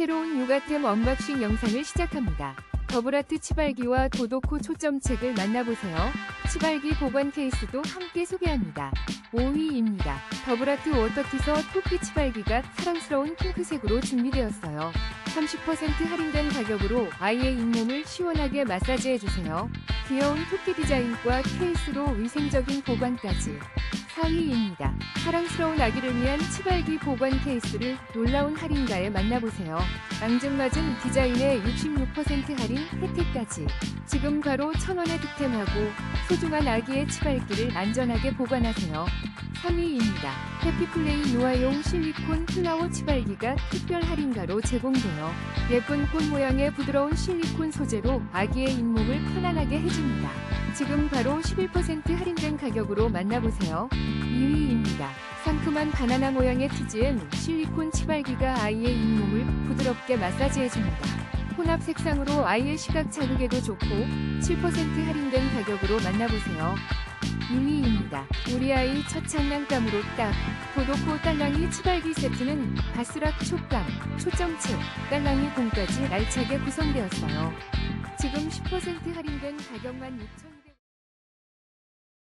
새로운 요가템 언박싱 영상을 시작합니다. 더블아트 치발기와 도도코 초점책을 만나보세요. 치발기 보관 케이스도 함께 소개합니다. 5위입니다. 더블아트 워터티서 토끼 치발기가 사랑스러운 핑크색으로 준비되었어요. 30% 할인된 가격으로 아이의 잇몸을 시원하게 마사지해주세요. 귀여운 토끼 디자인과 케이스로 위생적인 보관까지. 4위입니다. 사랑스러운 아기를 위한 치발기 보관 케이스를 놀라운 할인가에 만나보세요. 앙증맞은 디자인에 66% 할인 혜택까지. 지금 바로 천원에 득템하고 소중한 아기의 치발기를 안전하게 보관하세요. 3위입니다. 해피플레이 노아용 실리콘 플라워 치발기가 특별 할인가로 제공돼요. 예쁜 꽃 모양의 부드러운 실리콘 소재로 아기의 잇몸을 편안하게 해줍니다. 지금 바로 11% 할인된 가격으로 만나보세요. 2위입니다. 상큼한 바나나 모양의 TGM 실리콘 치발기가 아이의 잇몸을 부드럽게 마사지해줍니다. 혼합 색상으로 아이의 시각 자극에도 좋고 7% 할인된 가격으로 만나보세요. 2위입니다. 우리 아이 첫 장난감으로 딱 도도코 딸랑이 치발기 세트는 바스락 촉감, 초점책, 딸랑이 공까지 알차게 구성되었어요. 지금 10% 할인된 가격만 6,000원.